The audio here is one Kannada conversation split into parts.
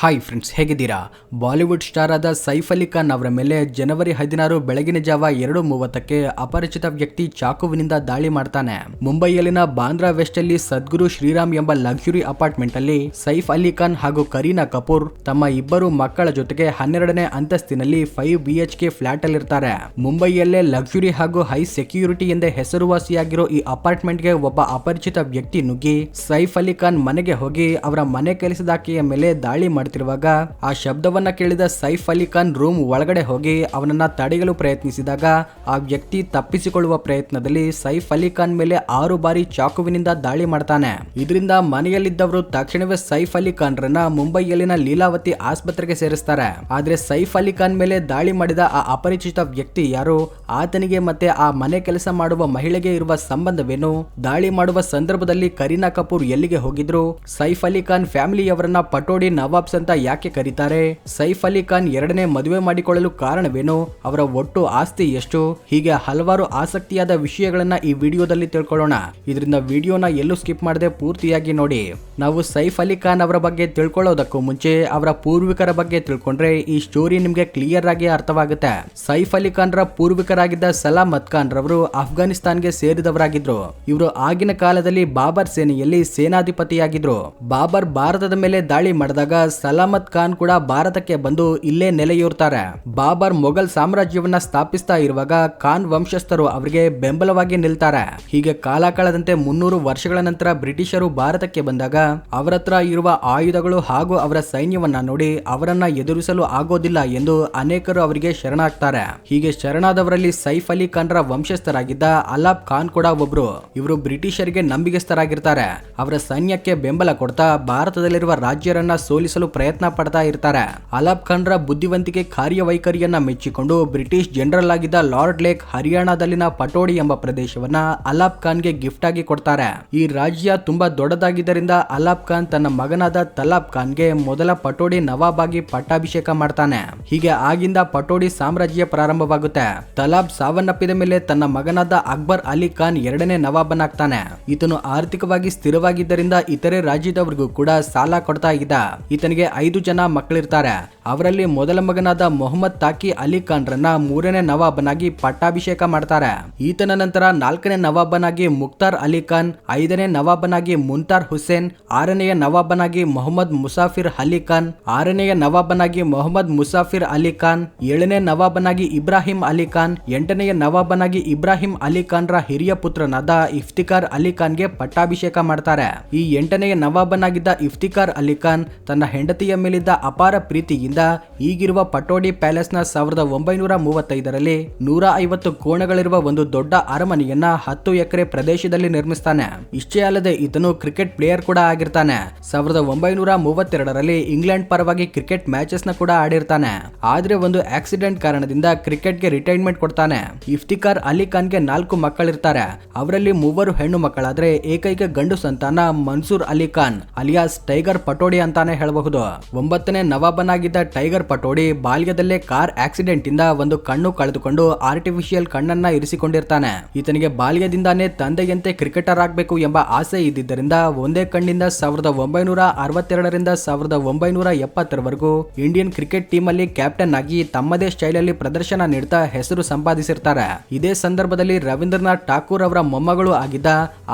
ಹಾಯ್ ಫ್ರೆಂಡ್ಸ್ ಹೇಗಿದ್ದೀರಾ? ಬಾಲಿವುಡ್ ಸ್ಟಾರ್ ಆದ ಸೈಫ್ ಅಲಿ ಖಾನ್ ಅವರ ಮೇಲೆ ಜನವರಿ ಹದಿನಾರು ಬೆಳಗಿನ ಜಾವ ಎರಡು ಮೂವತ್ತಕ್ಕೆ ಅಪರಿಚಿತ ವ್ಯಕ್ತಿ ಚಾಕುವಿನಿಂದ ದಾಳಿ ಮಾಡ್ತಾನೆ. ಮುಂಬೈಯಲ್ಲಿನ ಬಾಂದ್ರಾ ವೆಸ್ಟ್ ಅಲ್ಲಿ ಸದ್ಗುರು ಶ್ರೀರಾಮ್ ಎಂಬ ಲಕ್ಸುರಿ ಅಪಾರ್ಟ್ಮೆಂಟ್ ಅಲ್ಲಿ ಸೈಫ್ ಅಲಿ ಖಾನ್ ಹಾಗೂ ಕರೀನಾ ಕಪೂರ್ ತಮ್ಮ ಇಬ್ಬರು ಮಕ್ಕಳ ಜೊತೆಗೆ ಹನ್ನೆರಡನೇ ಅಂತಸ್ತಿನಲ್ಲಿ five B H K flat ಅಲ್ಲಿರ್ತಾರೆ ಮುಂಬೈಯಲ್ಲೇ ಲಕ್ಸುರಿ ಹಾಗೂ ಹೈ ಸೆಕ್ಯೂರಿಟಿ ಎಂದೇ ಹೆಸರುವಾಸಿಯಾಗಿರೋ ಈ ಅಪಾರ್ಟ್ಮೆಂಟ್ಗೆ ಒಬ್ಬ ಅಪರಿಚಿತ ವ್ಯಕ್ತಿ ನುಗ್ಗಿ ಸೈಫ್ ಅಲಿ ಖಾನ್ ಮನೆಗೆ ಹೋಗಿ ಅವರ ಮನೆ ಕೆಲಸದಾಕೆಯ ಮೇಲೆ ದಾಳಿ ಮಾಡ್ತಿರುವಾಗ ಆ ಶಬ್ದವನ್ನ ಕೇಳಿದ ಸೈಫ್ ಅಲಿ ಖಾನ್ ರೂಮ್ ಒಳಗಡೆ ಹೋಗಿ ಅವನನ್ನ ತಡೆಯಲು ಪ್ರಯತ್ನಿಸಿದಾಗ, ಆ ವ್ಯಕ್ತಿ ತಪ್ಪಿಸಿಕೊಳ್ಳುವ ಪ್ರಯತ್ನದಲ್ಲಿ ಸೈಫ್ ಅಲಿ ಖಾನ್ ಮೇಲೆ ಆರು ಬಾರಿ ಚಾಕುವಿನಿಂದ ದಾಳಿ ಮಾಡ್ತಾನೆ. ಇದರಿಂದ ಮನೆಯಲ್ಲಿದ್ದವರು ತಕ್ಷಣವೇ ಸೈಫ್ ಅಲಿ ಖಾನ್ ರನ್ನ ಮುಂಬೈಯಲ್ಲಿನ ಲೀಲಾವತಿ ಆಸ್ಪತ್ರೆಗೆ ಸೇರಿಸ್ತಾರೆ. ಆದ್ರೆ ಸೈಫ್ ಅಲಿ ಖಾನ್ ಮೇಲೆ ದಾಳಿ ಮಾಡಿದ ಆ ಅಪರಿಚಿತ ವ್ಯಕ್ತಿ ಯಾರು? ಆತನಿಗೆ ಮತ್ತೆ ಆ ಮನೆ ಕೆಲಸ ಮಾಡುವ ಮಹಿಳೆಗೆ ಇರುವ ಸಂಬಂಧವೇನು? ದಾಳಿ ಮಾಡುವ ಸಂದರ್ಭದಲ್ಲಿ ಕರೀನಾ ಕಪೂರ್ ಎಲ್ಲಿಗೆ ಹೋಗಿದ್ರು? ಸೈಫ್ ಅಲಿ ಖಾನ್ ಫ್ಯಾಮಿಲಿಯವರನ್ನ ಪಟೋಡಿ ನವಾಬ್ಸ್ ಅಂತ ಯಾಕೆ ಕರೀತಾರೆ? ಸೈಫ್ ಅಲಿ ಖಾನ್ ಎರಡನೇ ಮದುವೆ ಮಾಡಿಕೊಳ್ಳಲು ಕಾರಣವೇನು? ಅವರ ಒಟ್ಟು ಆಸ್ತಿ ಎಷ್ಟು? ಹೀಗೆ ಹಲವಾರು ಆಸಕ್ತಿಯಾದ ವಿಷಯಗಳನ್ನ ಈ ವಿಡಿಯೋದಲ್ಲಿ ತಿಳ್ಕೊಳ್ಳೋಣ. ಇದರಿಂದ ವಿಡಿಯೋನ ಎಲ್ಲೂ ಸ್ಕಿಪ್ ಮಾಡದೆ ಪೂರ್ತಿಯಾಗಿ ನೋಡಿ. ನಾವು ಸೈಫ್ ಅಲಿ ಖಾನ್ ಅವರ ಬಗ್ಗೆ ತಿಳ್ಕೊಳ್ಳೋದಕ್ಕೂ ಮುಂಚೆ ಅವರ ಪೂರ್ವಿಕರ ಬಗ್ಗೆ ತಿಳ್ಕೊಂಡ್ರೆ ಈ ಸ್ಟೋರಿ ನಿಮ್ಗೆ ಕ್ಲಿಯರ್ ಆಗಿ ಅರ್ಥವಾಗುತ್ತೆ. ಸೈಫ್ ಅಲಿ ಖಾನ್ ರ ಪೂರ್ವಿಕರಾಗಿದ್ದ ಸಲಾಮತ್ ಖಾನ್ ರವರು ಅಫ್ಘಾನಿಸ್ತಾನ್ಗೆ ಸೇರಿದವರಾಗಿದ್ರು. ಇವರು ಆಗಿನ ಕಾಲದಲ್ಲಿ ಬಾಬರ್ ಸೇನೆಯಲ್ಲಿ ಸೇನಾಧಿಪತಿಯಾಗಿದ್ರು. ಬಾಬರ್ ಭಾರತದ ಮೇಲೆ ದಾಳಿ ಮಾಡಿದಾಗ ಸಲಾಮತ್ ಖಾನ್ ಕೂಡ ಭಾರತಕ್ಕೆ ಬಂದು ಇಲ್ಲೇ ನೆಲೆಯೂರ್ತಾರೆ. ಬಾಬರ್ ಮೊಘಲ್ ಸಾಮ್ರಾಜ್ಯವನ್ನ ಸ್ಥಾಪಿಸ್ತಾ ಇರುವಾಗ ಖಾನ್ ವಂಶಸ್ಥರು ಅವರಿಗೆ ಬೆಂಬಲವಾಗಿ ನಿಲ್ತಾರೆ. ಹೀಗೆ ಕಾಲ ಕಳೆದಂತೆ ಮುನ್ನೂರು ವರ್ಷಗಳ ನಂತರ ಬ್ರಿಟಿಷರು ಭಾರತಕ್ಕೆ ಬಂದಾಗ ಅವರ ಹತ್ರ ಇರುವ ಆಯುಧಗಳು ಹಾಗೂ ಅವರ ಸೈನ್ಯವನ್ನ ನೋಡಿ ಅವರನ್ನ ಎದುರಿಸಲು ಆಗೋದಿಲ್ಲ ಎಂದು ಅನೇಕರು ಅವರಿಗೆ ಶರಣಾಗ್ತಾರೆ. ಹೀಗೆ ಶರಣಾದವರಲ್ಲಿ ಸೈಫ್ ಅಲಿ ಖಾನ್ರ ವಂಶಸ್ಥರಾಗಿದ್ದ ಅಲಾಬ್ ಖಾನ್ ಕೂಡ ಒಬ್ರು. ಇವರು ಬ್ರಿಟಿಷರಿಗೆ ನಂಬಿಕೆಸ್ಥರಾಗಿರ್ತಾರೆ ಅವರ ಸೈನ್ಯಕ್ಕೆ ಬೆಂಬಲ ಕೊಡ್ತಾ ಭಾರತದಲ್ಲಿರುವ ರಾಜ್ಯರನ್ನ ಸೋಲಿಸಲು ಪ್ರಯತ್ನ ಪಡ್ತಾ ಇರ್ತಾರೆ. ಅಲಾಬ್ ಖಾನ್ ರ ಬುದ್ಧಿವಂತಿಕೆ ಕಾರ್ಯವೈಖರಿಯನ್ನ ಮೆಚ್ಚಿಕೊಂಡು ಬ್ರಿಟಿಷ್ ಜನರಲ್ ಆಗಿದ್ದ ಲಾರ್ಡ್ ಲೇಕ್ ಹರಿಯಾಣದಲ್ಲಿನ ಪಟೋಡಿ ಎಂಬ ಪ್ರದೇಶವನ್ನ ಅಲಾಬ್ ಖಾನ್ಗೆ ಗಿಫ್ಟ್ ಆಗಿ ಕೊಡ್ತಾರೆ. ಈ ರಾಜ್ಯ ತುಂಬಾ ದೊಡ್ಡದಾಗಿದ್ದರಿಂದ ಅಲಾಬ್ ಖಾನ್ ತನ್ನ ಮಗನಾದ ತಲಾಬ್ ಖಾನ್ಗೆ ಮೊದಲ ಪಟೋಡಿ ನವಾಬ್ ಆಗಿ ಪಟ್ಟಾಭಿಷೇಕ ಮಾಡ್ತಾನೆ. ಹೀಗೆ ಆಗಿಂದ ಪಟೋಡಿ ಸಾಮ್ರಾಜ್ಯ ಪ್ರಾರಂಭವಾಗುತ್ತೆ. ತಲಾಬ್ ಸಾವನ್ನಪ್ಪಿದ ಮೇಲೆ ತನ್ನ ಮಗನಾದ ಅಕ್ಬರ್ ಅಲಿ ಖಾನ್ ಎರಡನೇ ನವಾಬನಾಗ್ತಾನೆ. ಈತನು ಆರ್ಥಿಕವಾಗಿ ಸ್ಥಿರವಾಗಿದ್ದರಿಂದ ಇತರೆ ರಾಜ್ಯದವರಿಗೂ ಕೂಡ ಸಾಲ ಕೊಡ್ತಾ ಇದ್ದ. ಈತನಿಗೆ ಐದು ಜನ ಮಕ್ಕಳಿರ್ತಾರೆ ಅವರಲ್ಲಿ ಮೊದಲ ಮಗನಾದ ಮೊಹಮ್ಮದ್ ತಾಕಿ ಅಲಿ ಖಾನ್ ರನ್ನ ಮೂರನೇ ನವಾಬನಾಗಿ ಪಟ್ಟಾಭಿಷೇಕ ಮಾಡ್ತಾರೆ. ಈತನ ನಂತರ ನಾಲ್ಕನೇ ನವಾಬನಾಗಿ ಮುಕ್ತಾರ್ ಅಲಿ ಖಾನ್, ಐದನೇ ನವಾಬನಾಗಿ ಮುಂತಾರ್ ಹುಸೇನ್, ಆರನೆಯ ನವಾಬನಾಗಿ ಮೊಹಮ್ಮದ್ ಮುಸಾಫಿರ್ ಅಲಿ ಖಾನ್, ಆರನೆಯ ನವಾಬನಾಗಿ ಮೊಹಮ್ಮದ್ ಮುಸಾಫಿರ್ ಅಲಿ ಖಾನ್, ಏಳನೇ ನವಾಬನಾಗಿ ಇಬ್ರಾಹಿಂ ಅಲಿ ಖಾನ್, ಎಂಟನೆಯ ನವಾಬನಾಗಿ ಇಬ್ರಾಹಿಂ ಅಲಿ ಖಾನ್ ರ ಹಿರಿಯ ಪುತ್ರನಾದ ಇಫ್ತಿಕಾರ್ ಅಲಿ ಖಾನ್ಗೆ ಪಟ್ಟಾಭಿಷೇಕ ಮಾಡ್ತಾರೆ. ಈ ಎಂಟನೆಯ ನವಾಬನಾಗಿದ್ದ ಇಫ್ತಿಕಾರ್ ಅಲಿ ಖಾನ್ ತನ್ನ ಹೆಂಡತಿಯ ಮೇಲಿದ್ದ ಅಪಾರ ಪ್ರೀತಿಯಿಂದ ಈಗಿರುವ ಪಟೋಡಿ ಪ್ಯಾಲೇಸ್ನ ಸಾವಿರದ ಒಂಬೈನೂರ ಮೂವತ್ತೈದರಲ್ಲಿ ನೂರ ಐವತ್ತು ಕೋಣಗಳಿರುವ ಒಂದು ದೊಡ್ಡ ಅರಮನೆಯನ್ನ ಹತ್ತು ಎಕರೆ ಪ್ರದೇಶದಲ್ಲಿ ನಿರ್ಮಿಸ್ತಾನೆ. ಇಷ್ಟೇ ಅಲ್ಲದೆ ಈತನು ಕ್ರಿಕೆಟ್ ಪ್ಲೇಯರ್ ಕೂಡ ಆಗಿರ್ತಾನೆ. ಸಾವಿರದ ಒಂಬೈನೂರ ಮೂವತ್ತೆರಡರಲ್ಲಿ ಇಂಗ್ಲೆಂಡ್ ಪರವಾಗಿ ಕ್ರಿಕೆಟ್ ಮ್ಯಾಚಸ್ನ ಕೂಡ ಆಡಿರ್ತಾನೆ. ಆದ್ರೆ ಒಂದು ಆಕ್ಸಿಡೆಂಟ್ ಕಾರಣದಿಂದ ಕ್ರಿಕೆಟ್ಗೆ ರಿಟೈರ್ಮೆಂಟ್ ಕೊಡ್ತಾನೆ. ಇಫ್ತಿಕಾರ್ ಅಲಿ ಖಾನ್ಗೆ ನಾಲ್ಕು ಮಕ್ಕಳಿರ್ತಾರೆ. ಅವರಲ್ಲಿ ಮೂವರು ಹೆಣ್ಣು ಮಕ್ಕಳಾದ್ರೆ ಏಕೈಕ ಗಂಡು ಸಂತಾನ ಮನ್ಸೂರ್ ಅಲಿ ಖಾನ್, ಅಲಿಯಾಸ್ ಟೈಗರ್ ಪಟೋಡಿ ಅಂತಾನೆ ಹೇಳಬಹುದು. ಒಂಬತ್ತನೇ ನವಾಬನಾಗಿದ್ದ ಟೈಗರ್ ಪಟೋಡಿ ಬಾಲ್ಯದಲ್ಲೇ ಕಾರ್ ಆಕ್ಸಿಡೆಂಟ್ ಇಂದ ಒಂದು ಕಣ್ಣು ಕಳೆದುಕೊಂಡು ಆರ್ಟಿಫಿಷಿಯಲ್ ಕಣ್ಣನ್ನ ಇರಿಸಿಕೊಂಡಿರ್ತಾನೆ. ಈತನಿಗೆ ಬಾಲ್ಯದಿಂದಾನೇ ತಂದೆಯಂತೆ ಕ್ರಿಕೆಟರ್ ಆಗ್ಬೇಕು ಎಂಬ ಆಸೆ ಇದ್ದಿದ್ದರಿಂದ ಒಂದೇ ಕಣ್ಣಿಂದ ಸಾವಿರದ ಒಂಬೈನೂರ ಅರವತ್ತೆರಡರಿಂದ ಸಾವಿರದ ಒಂಬೈನೂರ ಎಪ್ಪತ್ತರವರೆಗೂ ಇಂಡಿಯನ್ ಕ್ರಿಕೆಟ್ ಟೀಮ್ ಅಲ್ಲಿ ಕ್ಯಾಪ್ಟನ್ ಆಗಿ ತಮ್ಮದೇ ಸ್ಟೈಲ್ ಅಲ್ಲಿ ಪ್ರದರ್ಶನ ನೀಡ್ತಾ ಹೆಸರು ಸಂಪಾದಿಸಿರ್ತಾರೆ. ಇದೇ ಸಂದರ್ಭದಲ್ಲಿ ರವೀಂದ್ರನಾಥ್ ಠಾಕೂರ್ ಅವರ ಮೊಮ್ಮಗಳು ಆಗಿದ್ದ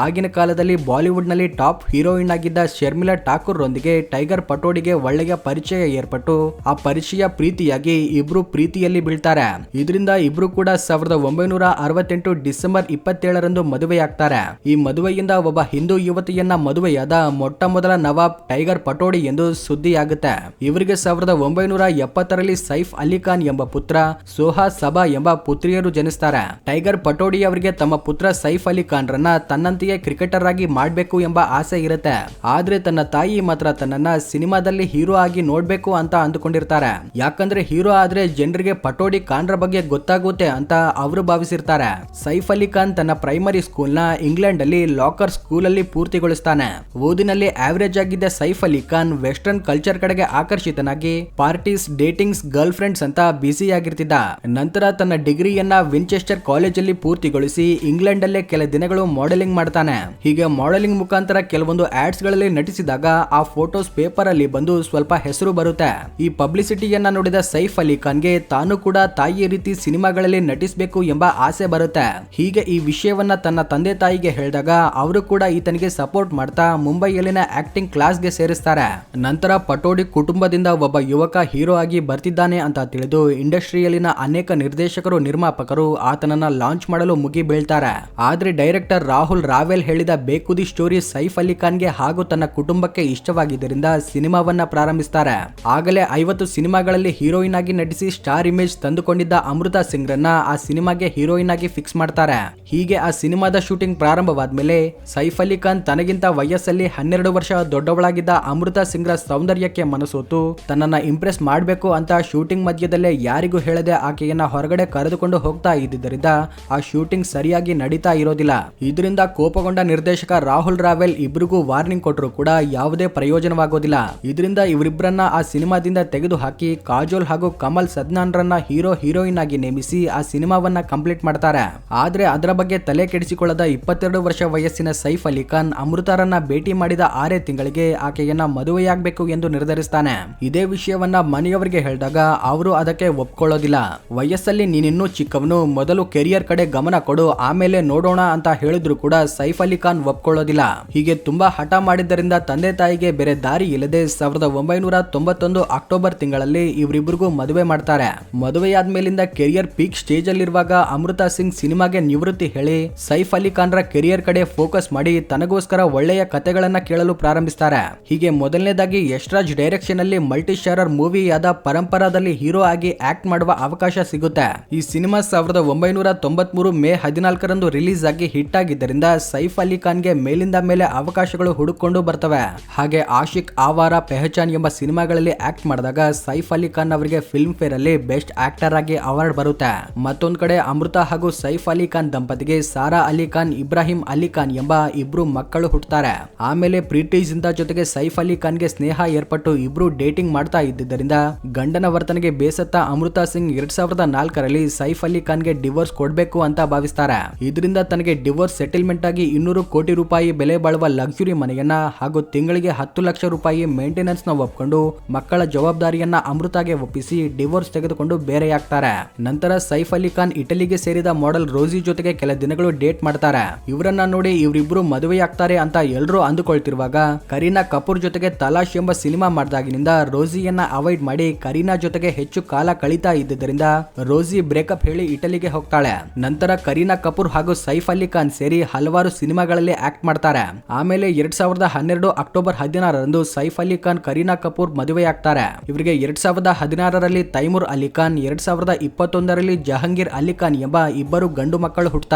ಆಗಿನ ಕಾಲದಲ್ಲಿ ಬಾಲಿವುಡ್ನಲ್ಲಿ ಟಾಪ್ ಹೀರೋಯಿನ್ ಆಗಿದ್ದ ಶರ್ಮಿಲಾ ಠಾಕೂರ್ ರೊಂದಿಗೆ ಟೈಗರ್ ಪಟೋಡಿಗೆ ಒಳ್ಳೆಯ ಪರಿಚಯ ಏರ್ಪಟ್ಟು ಆ ಪರಿಚಯ ಪ್ರೀತಿಯಾಗಿ ಇಬ್ರು ಪ್ರೀತಿಯಲ್ಲಿ ಬೀಳ್ತಾರೆ. ಇದರಿಂದ ಇಬ್ರು ಕೂಡ ಸಾವಿರದ ಒಂಬೈನೂರ ಅರವತ್ತೆಂಟು ಡಿಸೆಂಬರ್ ಇಪ್ಪತ್ತೇಳರಂದು ಮದುವೆಯಾಗ್ತಾರೆ. ಈ ಮದುವೆಯಿಂದ ಒಬ್ಬ ಹಿಂದೂ ಯುವತಿಯನ್ನ ಮದುವೆಯಾದ ಮೊಟ್ಟ ಮೊದಲ ನವಾಬ್ ಟೈಗರ್ ಪಟೋಡಿ ಎಂದು ಸುದ್ದಿಯಾಗುತ್ತೆ. ಇವರಿಗೆ ಸಾವಿರದ ಒಂಬೈನೂರ ಎಪ್ಪತ್ತರಲ್ಲಿ ಸೈಫ್ ಅಲಿ ಖಾನ್ ಎಂಬ ಪುತ್ರ, ಸೋಹಾ ಸಬಾ ಎಂಬ ಪುತ್ರಿಯರು ಜನಿಸ್ತಾರೆ. ಟೈಗರ್ ಪಟೋಡಿ ಅವರಿಗೆ ತಮ್ಮ ಪುತ್ರ ಸೈಫ್ ಅಲಿ ಖಾನ್ ರನ್ನ ತನ್ನಂತೆಯೇ ಕ್ರಿಕೆಟರ್ ಆಗಿ ಮಾಡಬೇಕು ಎಂಬ ಆಸೆ ಇರುತ್ತೆ. ಆದ್ರೆ ತನ್ನ ತಾಯಿ ಮಾತ್ರ ತನ್ನನ್ನ ಸಿನಿಮಾದಲ್ಲಿ ಹೀರೋ ಆಗಿ ನೋಡ್ಬೇಕು ಅಂತ ಅಂದುಕೊಂಡಿರ್ತಾರೆ ಯಾಕಂದ್ರೆ ಹೀರೋ ಆದ್ರೆ ಜನರಿಗೆ ಪಟೋಡಿ ಖಾನ್ರ ಬಗ್ಗೆ ಗೊತ್ತಾಗುತ್ತೆ ಅಂತ ಅವರು ಭಾವಿಸಿರ್ತಾರೆ. ಸೈಫ್ ಅಲಿ ಖಾನ್ ತನ್ನ ಪ್ರೈಮರಿ ಸ್ಕೂಲ್ನ ಇಂಗ್ಲೆಂಡ್ ಅಲ್ಲಿ ಲಾಕರ್ ಸ್ಕೂಲ್ ಅಲ್ಲಿ ಪೂರ್ತಿಗೊಳಿಸ್ತಾನೆ. ಓದಿನಲ್ಲಿ ಆವರೇಜ್ ಆಗಿದ್ದ ಸೈಫ್ ಅಲಿ ಖಾನ್ ವೆಸ್ಟರ್ನ್ ಕಲ್ಚರ್ ಕಡೆಗೆ ಆಕರ್ಷಿತನಾಗಿ ಪಾರ್ಟೀಸ್ ಡೇಟಿಂಗ್ಸ್ ಗರ್ಲ್ ಫ್ರೆಂಡ್ಸ್ ಅಂತ ಬ್ಯುಸಿ ಆಗಿರ್ತಿದ್ದ. ನಂತರ ತನ್ನ ಡಿಗ್ರಿಯನ್ನ ಕಾಲೇಜ್ ಕಾಲೇಜಲ್ಲಿ ಪೂರ್ತಿಗೊಳಿಸಿ ಇಂಗ್ಲೆಂಡ್ ಅಲ್ಲೇ ಕೆಲ ದಿನಗಳು ಮಾಡೆಲಿಂಗ್ ಮಾಡ್ತಾನೆ. ಹೀಗೆ ಮಾಡೆಲಿಂಗ್ ಮುಖಾಂತರ ಕೆಲವೊಂದು ಆಡ್ಸ್ಗಳಲ್ಲಿ ನಟಿಸಿದಾಗ ಆ ಫೋಟೋಸ್ ಪೇಪರ್ ಅಲ್ಲಿ ಬಂದು ಸ್ವಲ್ಪ ಹೆಸರು ಬರುತ್ತೆ. ಈ ಪಬ್ಲಿಸಿಟಿಯನ್ನ ನೋಡಿದ ಸೈಫ್ ಅಲಿ ಖಾನ್ಗೆ ತಾನು ಕೂಡ ತಾಯಿಯ ರೀತಿ ಸಿನಿಮಾಗಳಲ್ಲಿ ನಟಿಸಬೇಕು ಎಂಬ ಆಸೆ ಬರುತ್ತೆ. ಹೀಗೆ ಈ ವಿಷಯವನ್ನ ತನ್ನ ತಂದೆ ತಾಯಿಗೆ ಹೇಳಿದಾಗ ಅವರು ಕೂಡ ಈತನಿಗೆ ಸಪೋರ್ಟ್ ಮಾಡ್ತಾ ಮುಂಬೈಯಲ್ಲಿನ ಆಕ್ಟಿಂಗ್ ಕ್ಲಾಸ್ಗೆ ಸೇರಿಸ್ತಾರೆ. ನಂತರ ಪಟೋಡಿ ಕುಟುಂಬದಿಂದ ಒಬ್ಬ ಯುವಕ ಹೀರೋ ಆಗಿ ಬರ್ತಿದ್ದಾನೆ ಅಂತ ತಿಳಿದು ಇಂಡಸ್ಟ್ರಿಯಲ್ಲಿನ ಅನೇಕ ನಿರ್ದೇಶಕರು, ನಿರ್ಮಾಪಕರು ಆತನನ್ನ ಲಾಂಚ್ ಮಾಡಲು ಮುಗಿ ಬೀಳ್ತಾರೆ. ಆದ್ರೆ ಡೈರೆಕ್ಟರ್ ರಾಹುಲ್ ರಾವೆಲ್ ಹೇಳಿದ ಬೇಕುದಿ ಸ್ಟೋರಿ ಸೈಫ್ ಅಲಿ ಖಾನ್ಗೆ ಹಾಗೂ ತನ್ನ ಕುಟುಂಬಕ್ಕೆ ಇಷ್ಟವಾಗಿದ್ದರಿಂದ ಸಿನಿಮಾವನ್ನ ಪ್ರಾರಂಭಿಸ್ತಾರೆ. ಆಗಲೇ ಐವತ್ತು ಸಿನಿಮಾಗಳಲ್ಲಿ ಹೀರೋಯಿನ್ ಆಗಿ ನಟಿಸಿ ಸ್ಟಾರ್ ಇಮೇಜ್ ತಂದುಕೊಂಡಿದ್ದ ಅಮೃತ ಸಿಂಗ್ರನ್ನ ಆ ಸಿನಿಮಾಗೆ ಹೀರೋಯಿನ್ ಆಗಿ ಫಿಕ್ಸ್ ಮಾಡ್ತಾರೆ. ಹೀಗೆ ಆ ಸಿನಿಮಾದ ಶೂಟಿಂಗ್ ಪ್ರಾರಂಭವಾದ್ಮೇಲೆ ಸೈಫ್ ಅಲಿ ಖಾನ್ ತನಗಿಂತ ವಯಸ್ಸಲ್ಲಿ ಹನ್ನೆರಡು ವರ್ಷ ದೊಡ್ಡವಳಾಗಿದ್ದ ಅಮೃತ ಸಿಂಗ್ರ ಸೌಂದರ್ಯಕ್ಕೆ ಮನಸೋತು. ತನ್ನನ್ನ ಇಂಪ್ರೆಸ್ ಮಾಡಬೇಕು ಅಂತ ಶೂಟಿಂಗ್ ಮಧ್ಯದಲ್ಲೇ ಯಾರಿಗೂ ಹೇಳದೆ ಆಕೆಯನ್ನ ಹೊರಗಡೆ ಕರೆದುಕೊಂಡು ಹೋಗ್ತಾ ಇದ್ದಿದ್ದರಿಂದ ಆ ಶೂಟಿಂಗ್ ಸರಿಯಾಗಿ ನಡೀತಾ ಇರೋದಿಲ್ಲ. ಇದರಿಂದ ಕೋಪಗೊಂಡ ನಿರ್ದೇಶಕ ರಾಹುಲ್ ರಾವೆಲ್ ಇಬ್ರಿಗೂ ವಾರ್ನಿಂಗ್ ಕೊಟ್ಟರು ಕೂಡ ಯಾವುದೇ ಪ್ರಯೋಜನವಾಗೋದಿಲ್ಲ. ಇದರಿಂದ ಇವರಿಬ್ಬರನ್ನ ಆ ಸಿನಿಮಾದಿಂದ ತೆಗೆದು ಹಾಕಿ ಕಾಜೋಲ್ ಹಾಗೂ ಕಮಲ್ ಸದ್ನಾನ್ ರನ್ನ ಹೀರೋ ಹೀರೋಯಿನ್ ಆಗಿ ನೇಮಿಸಿ ಆ ಸಿನಿಮಾವನ್ನ ಕಂಪ್ಲೀಟ್ ಮಾಡ್ತಾರೆ. ಆದ್ರೆ ಅದರ ತಲೆ ಕೆಡಿಸಿಕೊಳ್ಳದ ಇಪ್ಪತ್ತೆರಡು ವರ್ಷ ವಯಸ್ಸಿನ ಸೈಫ್ ಅಲಿ ಖಾನ್ ಅಮೃತಾರನ್ನ ಭೇಟಿ ಮಾಡಿದ ಆರೇ ತಿಂಗಳಿಗೆ ಆಕೆಯನ್ನ ಮದುವೆಯಾಗಬೇಕು ಎಂದು ನಿರ್ಧರಿಸ್ತಾನೆ. ಇದೇ ವಿಷಯವನ್ನ ಮನೆಯವರಿಗೆ ಹೇಳಿದಾಗ ಅವರು ಅದಕ್ಕೆ ಒಪ್ಕೊಳ್ಳೋದಿಲ್ಲ. ವಯಸ್ಸಲ್ಲಿ ನೀನಿನ್ನೂ ಚಿಕ್ಕವನು, ಮೊದಲು ಕೆರಿಯರ್ ಕಡೆ ಗಮನ ಕೊಡು, ಆಮೇಲೆ ನೋಡೋಣ ಅಂತ ಹೇಳಿದ್ರು ಕೂಡ ಸೈಫ್ ಅಲಿ ಖಾನ್ ಒಪ್ಕೊಳ್ಳೋದಿಲ್ಲ. ಹೀಗೆ ತುಂಬಾ ಹಠ ಮಾಡಿದ್ದರಿಂದ ತಂದೆ ತಾಯಿಗೆ ಬೇರೆ ದಾರಿ ಇಲ್ಲದೆ ಸಾವಿರದ ಒಂಬೈನೂರ ತೊಂಬತ್ತೊಂದು ಅಕ್ಟೋಬರ್ ತಿಂಗಳಲ್ಲಿ ಇವರಿಬ್ಬರಿಗೂ ಮದುವೆ ಮಾಡ್ತಾರೆ. ಮದುವೆಯಾದ ಮೇಲಿಂದ ಕೆರಿಯರ್ ಪೀಕ್ ಸ್ಟೇಜ್ ಅಲ್ಲಿರುವಾಗ ಅಮೃತಾ ಸಿಂಗ್ ಸಿನಿಮಾಗೆ ನಿವೃತ್ತಿ ಹೇಳಿ ಸೈಫ್ ಅಲಿ ಖಾನ್ರ ಕೆರಿಯರ್ ಕಡೆ ಫೋಕಸ್ ಮಾಡಿ ತನಗೋಸ್ಕರ ಒಳ್ಳೆಯ ಕಥೆಗಳನ್ನ ಕೇಳಲು ಪ್ರಾರಂಭಿಸ್ತಾರೆ. ಹೀಗೆ ಮೊದಲನೇದಾಗಿ ಯಶ್ರಾಜ್ ಡೈರೆಕ್ಷನ್ ಅಲ್ಲಿ ಮಲ್ಟಿ ಸ್ಟಾರರ್ ಮೂವಿಯಾದ ಪರಂಪರಾದಲ್ಲಿ ಹೀರೋ ಆಗಿ ಆಕ್ಟ್ ಮಾಡುವ ಅವಕಾಶ ಸಿಗುತ್ತೆ. ಈ ಸಿನಿಮಾ ಸಾವಿರದ ಒಂಬೈನೂರ ತೊಂಬತ್ಮೂರು ಮೇ ಹದಿನಾಲ್ಕರಂದು ರಿಲೀಸ್ ಆಗಿ ಹಿಟ್ ಆಗಿದ್ದರಿಂದ ಸೈಫ್ ಅಲಿ ಖಾನ್ಗೆ ಮೇಲಿಂದ ಮೇಲೆ ಅವಕಾಶಗಳು ಹುಡುಕೊಂಡು ಬರ್ತವೆ. ಹಾಗೆ ಆಶಿಕ್ ಆವಾರ ಪೆಹಚಾನ್ ಎಂಬ ಸಿನಿಮಾಗಳಲ್ಲಿ ಆಕ್ಟ್ ಮಾಡಿದಾಗ ಸೈಫ್ ಅಲಿ ಖಾನ್ ಅವರಿಗೆ ಫಿಲ್ಮ್ ಫೇರ್ ಅಲ್ಲಿ ಬೆಸ್ಟ್ ಆಕ್ಟರ್ ಆಗಿ ಅವಾರ್ಡ್ ಬರುತ್ತೆ. ಮತ್ತೊಂದ್ ಕಡೆ ಅಮೃತ ಹಾಗೂ ಸೈಫ್ ಅಲಿ ಖಾನ್ ದಂಪತಿಗೆ ಸಾರಾ ಅಲಿ ಖಾನ್, ಇಬ್ರಾಹಿಂ ಅಲಿ ಖಾನ್ ಎಂಬ ಇಬ್ರು ಮಕ್ಕಳು ಹುಟ್ಟುತ್ತಾರೆ ಆಮೇಲೆ ಪ್ರೀತಿ ಜಿಂದಾ ಜೊತೆಗೆ ಸೈಫ್ ಅಲಿ ಖಾನ್ಗೆ ಸ್ನೇಹ ಏರ್ಪಟ್ಟು ಇಬ್ರು ಡೇಟಿಂಗ್ ಮಾಡ್ತಾ ಇದ್ದಿದ್ದರಿಂದ ಗಂಡನ ವರ್ತನೆಗೆ ಬೇಸತ್ತ ಅಮೃತಾ ಸಿಂಗ್ ಎರಡ್ ಸಾವಿರದ ನಾಲ್ಕರಲ್ಲಿ ಸೈಫ್ ಅಲಿ ಖಾನ್ಗೆ ಡಿವೋರ್ಸ್ ಕೊಡಬೇಕು ಅಂತ ಭಾವಿಸ್ತಾರೆ. ಇದರಿಂದ ತನಗೆ ಡಿವೋರ್ಸ್ ಸೆಟಲ್ಮೆಂಟ್ ಆಗಿ ಇನ್ನೂರು ಕೋಟಿ ರೂಪಾಯಿ ಬೆಲೆ ಬಾಳುವ ಲಕ್ಸುರಿ ಮನೆಯನ್ನ ಹಾಗೂ ತಿಂಗಳಿಗೆ ಹತ್ತು ಲಕ್ಷ ರೂಪಾಯಿ ಮೇಂಟೆನೆನ್ಸ್ನ ಒಪ್ಕೊಂಡು ಮಕ್ಕಳ ಜವಾಬ್ದಾರಿಯನ್ನ ಅಮೃತಾಗೆ ಒಪ್ಪಿಸಿ ಡಿವೋರ್ಸ್ ತೆಗೆದುಕೊಂಡು ಬೇರೆಯಾಗ್ತಾರೆ. ನಂತರ ಸೈಫ್ ಅಲಿ ಖಾನ್ ಇಟಲಿಗೆ ಸೇರಿದ ಮಾಡೆಲ್ ರೋಸಿ ಜೊತೆಗೆ ಕೆಲ ದಿನಗಳು ಡೇಟ್ ಮಾಡ್ತಾರೆ. ಇವರನ್ನ ನೋಡಿ ಇವರಿಬ್ರು ಮದುವೆಯಾಗ್ತಾರೆ ಅಂತ ಎಲ್ಲರೂ ಅಂದುಕೊಳ್ತಿರುವಾಗ ಕರೀನಾ ಕಪೂರ್ ಜೊತೆಗೆ ತಲಾಶ್ ಎಂಬ ಸಿನಿಮಾ ಮಾಡಿದಾಗಿನಿಂದ ರೋಸಿಯನ್ನ ಅವಾಯ್ಡ್ ಮಾಡಿ ಕರೀನಾ ಜೊತೆಗೆ ಹೆಚ್ಚು ಕಾಲ ಕಳೀತಾ ಇದ್ದರಿಂದ ರೋಸಿ ಬ್ರೇಕಪ್ ಹೇಳಿ ಇಟಲಿಗೆ ಹೋಗ್ತಾಳೆ. ನಂತರ ಕರೀನಾ ಕಪೂರ್ ಹಾಗೂ ಸೈಫ್ ಅಲಿ ಖಾನ್ ಸೇರಿ ಹಲವಾರು ಸಿನಿಮಾಗಳಲ್ಲಿ ಆಕ್ಟ್ ಮಾಡ್ತಾರೆ. ಆಮೇಲೆ ಎರಡ್ ಸಾವಿರದ ಹನ್ನೆರಡು ಅಕ್ಟೋಬರ್ ಹದಿನಾರರಂದು ಸೈಫ್ ಅಲಿ ಖಾನ್, ಕರೀನಾ ಕಪೂರ್ ಮದುವೆಯಾಗ್ತಾರೆ ಇವರಿಗೆ ಎರಡ್ ಸಾವಿರದ ಹದಿನಾರರಲ್ಲಿ ತೈಮೂರ್ ಅಲಿ ಖಾನ್, ಎರಡ್ ಸಾವಿರದ ಇಪ್ಪತ್ತೊಂದರಲ್ಲಿ ಜಹಂಗೀರ್ ಅಲಿ ಖಾನ್ ಎಂಬ ಇಬ್ಬರು ಗಂಡು ಮಕ್ಕಳು ಹುಟ್ಟುತ್ತಾರೆ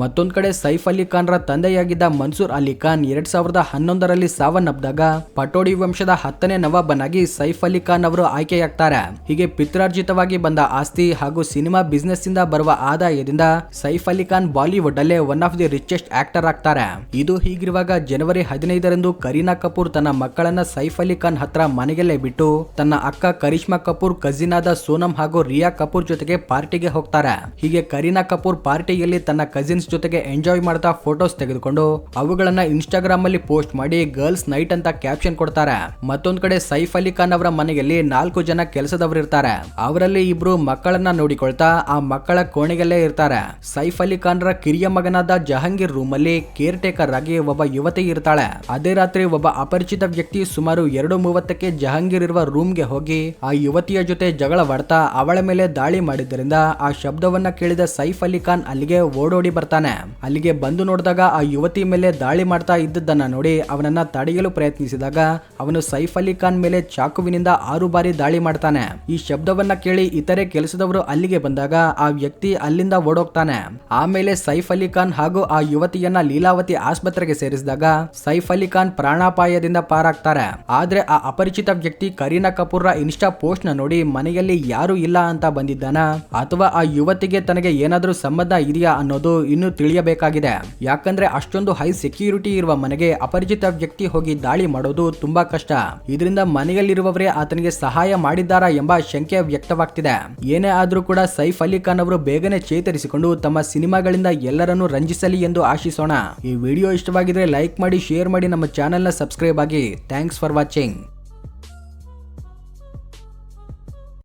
ಮತ್ತೊಂದ್ ಕಡೆ ಸೈಫ್ ಅಲಿ ಖಾನ್ ರ ತಂದೆಯಾಗಿದ್ದ ಮನ್ಸೂರ್ ಅಲಿ ಖಾನ್ ಎರಡ್ ಸಾವಿರದ ಹನ್ನೊಂದರಲ್ಲಿ ಸಾವನ್ನಪ್ಪಿದಾಗ ಪಟೋಡಿ ವಂಶದ ಹತ್ತನೇ ನವಾಬನಾಗಿ ಸೈಫ್ ಅಲಿ ಖಾನ್ ಅವರು ಆಯ್ಕೆಯಾಗ್ತಾರೆ. ಹೀಗೆ ಪಿತ್ರಾರ್ಜಿತವಾಗಿ ಬಂದ ಆಸ್ತಿ ಹಾಗೂ ಸಿನಿಮಾ ಬಿಸ್ನೆಸ್ ಇಂದ ಬರುವ ಆದಾಯದಿಂದ ಸೈಫ್ ಅಲಿ ಖಾನ್ ಬಾಲಿವುಡ್ ಅಲ್ಲೇ one of the richest actor ಆಗ್ತಾರೆ. ಇದು ಹೀಗಿರುವಾಗ ಜನವರಿ ಹದಿನೈದರಂದು ಕರೀನಾ ಕಪೂರ್ ತನ್ನ ಮಕ್ಕಳನ್ನ ಸೈಫ್ ಅಲಿ ಖಾನ್ ಹತ್ರ ಮನೆಯಲ್ಲೇ ಬಿಟ್ಟು ತನ್ನ ಅಕ್ಕ ಕರಿಷ್ಮಾ ಕಪೂರ್ ಕಜಿನ್ ಆದ ಸೋನಂ ಹಾಗೂ ರಿಯಾ ಕಪೂರ್ ಜೊತೆಗೆ ಪಾರ್ಟಿಗೆ ಹೋಗ್ತಾರೆ. ಹೀಗೆ ಕರೀನಾ ಕಪೂರ್ ಪಾರ್ಟಿಯಲ್ಲಿ ತನ್ನ ಕಸಿನ್ಸ್ ಜೊತೆಗೆ ಎಂಜಾಯ್ ಮಾಡ್ತಾ ಫೋಟೋಸ್ ತೆಗೆದುಕೊಂಡು ಅವುಗಳನ್ನ ಇನ್ಸ್ಟಾಗ್ರಾಮ್ ಅಲ್ಲಿ ಪೋಸ್ಟ್ ಮಾಡಿ ಗರ್ಲ್ಸ್ ನೈಟ್ ಅಂತ ಕ್ಯಾಪ್ಷನ್ ಕೊಡ್ತಾರೆ. ಮತ್ತೊಂದ್ ಕಡೆ ಸೈಫ್ ಅಲಿ ಖಾನ್ ಅವರ ಮನೆಯಲ್ಲಿ ನಾಲ್ಕು ಜನ ಕೆಲಸದವರು ಇರ್ತಾರೆ. ಅವರಲ್ಲಿ ಇಬ್ರು ಮಕ್ಕಳನ್ನ ನೋಡಿಕೊಳ್ತಾ ಆ ಮಕ್ಕಳ ಕೋಣೆಗಲ್ಲೇ ಇರ್ತಾರೆ. ಸೈಫ್ ಅಲಿ ಖಾನ್ ರ ಕಿರಿಯ ಮಗನಾದ ಜಹಂಗೀರ್ ರೂಮ್ ಅಲ್ಲಿ ಕೇರ್ ಟೇಕರ್ ಆಗಿ ಒಬ್ಬ ಯುವತಿ ಇರ್ತಾಳೆ. ಅದೇ ರಾತ್ರಿ ಒಬ್ಬ ಅಪರಿಚಿತ ವ್ಯಕ್ತಿ ಸುಮಾರು ಎರಡು ಮೂವತ್ತಕ್ಕೆ ಜಹಂಗೀರ್ ಇರುವ ರೂಮ್ಗೆ ಹೋಗಿ ಆ ಯುವತಿಯ ಜೊತೆ ಜಗಳವಾಡ್ತಾ ಅವಳ ಮೇಲೆ ದಾಳಿ ಮಾಡಿದ್ದರಿಂದ ಆ ಶಬ್ದವನ್ನ ಕೇಳಿದ ಸೈಫ್ ಅಲಿ ಖಾನ್ ಅಲ್ಲಿಗೆ ಓಡೋಡಿ ಬರ್ತಾನೆ. ಅಲ್ಲಿಗೆ ಬಂದು ನೋಡಿದಾಗ ಆ ಯುವತಿ ಮೇಲೆ ದಾಳಿ ಮಾಡ್ತಾ ಇದ್ದದ್ದನ್ನ ನೋಡಿ ಅವನನ್ನ ತಡೆಯಲು ಪ್ರಯತ್ನಿಸಿದಾಗ ಅವನು ಸೈಫ್ ಅಲಿ ಖಾನ್ ಮೇಲೆ ಚಾಕುವಿನಿಂದ ಆರು ಬಾರಿ ದಾಳಿ ಮಾಡ್ತಾನೆ. ಈ ಶಬ್ದವನ್ನ ಕೇಳಿ ಇತರೆ ಕೆಲಸದವರು ಅಲ್ಲಿಗೆ ಬಂದಾಗ ಆ ವ್ಯಕ್ತಿ ಅಲ್ಲಿಂದ ಓಡೋಗ್ತಾನೆ. ಆಮೇಲೆ ಸೈಫ್ ಅಲಿ ಖಾನ್ ಹಾಗೂ ಆ ಯುವತಿಯನ್ನ ಲೀಲಾವತಿ ಆಸ್ಪತ್ರೆಗೆ ಸೇರಿಸಿದಾಗ ಸೈಫ್ ಅಲಿ ಖಾನ್ ಪ್ರಾಣಾಪಾಯದಿಂದ ಪಾರಾಗ್ತಾರೆ. ಆದ್ರೆ ಆ ಅಪರಿಚಿತ ವ್ಯಕ್ತಿ ಕರೀನಾ ಕಪೂರ್ ರ ಇನ್ಸ್ಟಾ ಪೋಸ್ಟ್ನ ನೋಡಿ ಮನೆಯಲ್ಲಿ ಯಾರು ಇಲ್ಲ ಅಂತ ಬಂದಿದ್ದಾನ? ಅಥವಾ ಆ ಯುವತಿಗೆ ತನಗೆ ಏನಾದ್ರೂ ಸಂಬಂಧ ಇದೆಯಾ ಅನ್ನೋದು ಇನ್ನೂ ತಿಳಿಯಬೇಕಾಗಿದೆ. ಯಾಕಂದ್ರೆ ಅಷ್ಟೊಂದು ಹೈ ಸೆಕ್ಯೂರಿಟಿ ಇರುವ ಮನೆಗೆ ಅಪರಿಚಿತ ವ್ಯಕ್ತಿ ಹೋಗಿ ದಾಳಿ ಮಾಡೋದು ತುಂಬಾ ಕಷ್ಟ. ಇದರಿಂದ ಮನೆಯಲ್ಲಿರುವವರೇ ಆತನಿಗೆ ಸಹಾಯ ಮಾಡಿದ್ದಾರಾ ಎಂಬ ಶಂಕೆ ವ್ಯಕ್ತವಾಗ್ತಿದೆ. ಏನೇ ಆದ್ರೂ ಕೂಡ ಸೈಫ್ ಅಲಿ ಖಾನ್ ಅವರು ಬೇಗನೆ ಚೇತರಿಸಿಕೊಂಡು ತಮ್ಮ ಸಿನಿಮಾಗಳಿಂದ ಎಲ್ಲರನ್ನೂ ರಂಜಿಸಲಿ ಎಂದು ಆಶಿಸೋಣ. ಈ ವಿಡಿಯೋ ಇಷ್ಟವಾಗಿದ್ರೆ ಲೈಕ್ ಮಾಡಿ, ಶೇರ್ ಮಾಡಿ ನಮ್ಮ ಚಾನೆಲ್ನ ಸಬ್ಸ್ಕ್ರೈಬ್ ಆಗಿ. Thanks for watching.